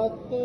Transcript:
Satu